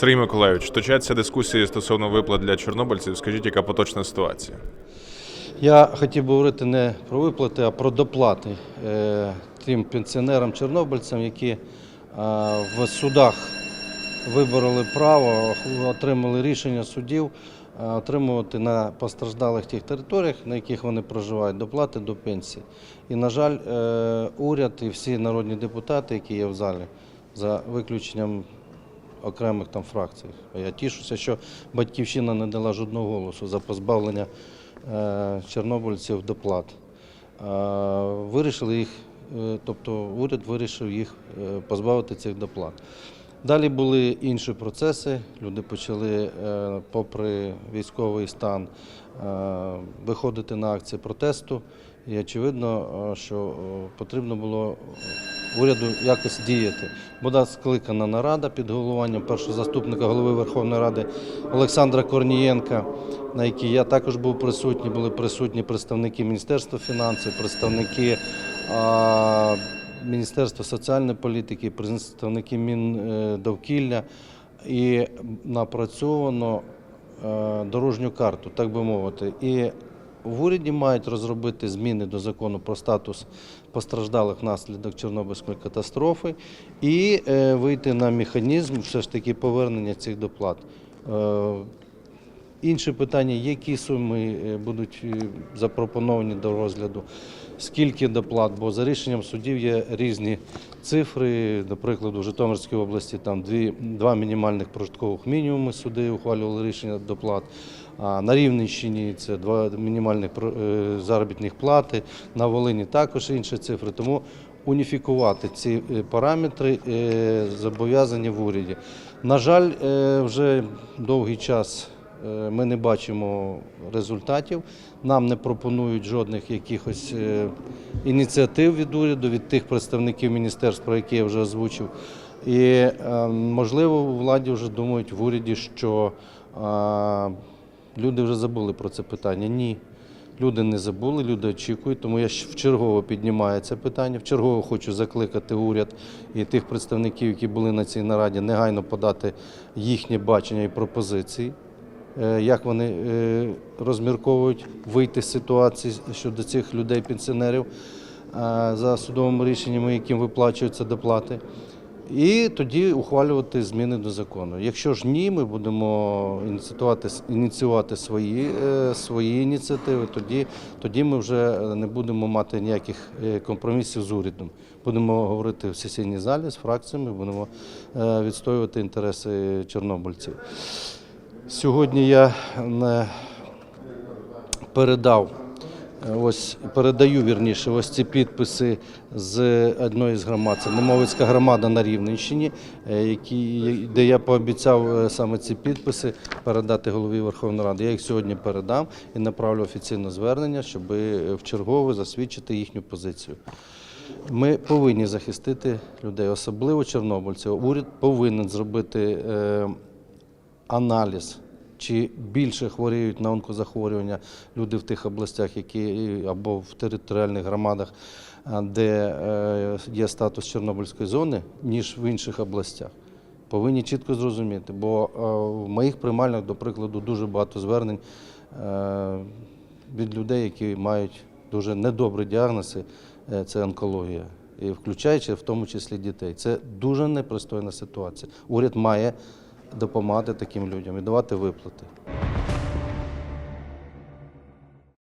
Сергій Миколайович, точаться дискусії стосовно виплат для чорнобильців. Скажіть, яка поточна ситуація? Я хотів би говорити не про виплати, а про доплати е, тим пенсіонерам, чорнобильцям, які е, в судах вибороли право, отримали рішення судів е, отримувати на постраждалих тих територіях, на яких вони проживають, доплати до пенсії. І, на жаль, уряд і всі народні депутати, які є в залі, за виключенням окремих там фракцій. Я тішуся, що батьківщина не дала жодного голосу за позбавлення е, чорнобильців доплат. Е, Вирішили їх, е, тобто уряд вирішив їх позбавити цих доплат. Далі були інші процеси. Люди почали, попри військовий стан, виходити на акції протесту. І очевидно, що потрібно було уряду якось діяти. Була скликана нарада під головуванням першого заступника голови Верховної Ради Олександра Корнієнка, на якій я також був присутній. Були присутні представники Міністерства фінансів, представники Міністерства соціальної політики, представники Міндовкілля. І напрацьовано е, дорожню карту, так би мовити. І в уряді мають розробити зміни до закону про статус постраждалих внаслідок Чорнобильської катастрофи і е, вийти на механізм все ж таки повернення цих доплат. Інше питання, які суми е, будуть е, запропоновані до розгляду, скільки доплат, бо за рішенням судів є різні цифри. До прикладу, в Житомирській області там два мінімальних прожиткових мінімуми суди ухвалювали рішення доплат. А на Рівненщині це два мінімальних е, заробітних плати, на Волині також інші цифри. Тому уніфікувати ці параметри зобов'язані в уряді. На жаль, вже довгий час ми не бачимо результатів. Нам не пропонують жодних якихось е, ініціатив від уряду, від тих представників міністерств, про які я вже озвучив. І е, можливо, у владі вже думають в уряді, що е, люди вже забули про це питання. Ні. Люди не забули, люди очікують, тому я вчергово піднімаю це питання. Вчергово хочу закликати уряд і тих представників, які були на цій нараді, негайно подати їхнє бачення і пропозиції, е, як вони е, розмірковують вийти з ситуації щодо цих людей, пенсіонерів, е, за судовими рішеннями, яким виплачуються доплати. І тоді ухвалювати зміни до закону. Якщо ж ні, ми будемо ініціювати, ініціювати свої, е, свої ініціативи, тоді, тоді ми вже не будемо мати ніяких е, компромісів з урядом. Будемо говорити в сесійній залі з фракціями, будемо е, відстоювати інтереси чорнобильців. Сьогодні я передав. Ось передаю вірніше ось ці підписи з одної з громад. Це Немовицька громада на Рівненщині, е, які, де я пообіцяв е, саме ці підписи передати голові Верховної Ради. Я їх сьогодні передам і направлю офіційне звернення, щоб е, вчергове засвідчити їхню позицію. Ми повинні захистити людей, особливо чорнобильців. Уряд повинен зробити аналіз, чи більше хворіють на онкозахворювання люди в тих областях, які або в територіальних громадах, де е, є статус Чорнобильської зони, ніж в інших областях. Повинні чітко зрозуміти, бо е, в моїх приймальнях, до прикладу, дуже багато звернень е, від людей, які мають дуже недобрі діагнози, це онкологія, включаючи в тому числі дітей. Це дуже непристойна ситуація. Уряд має допомагати таким людям і давати виплати.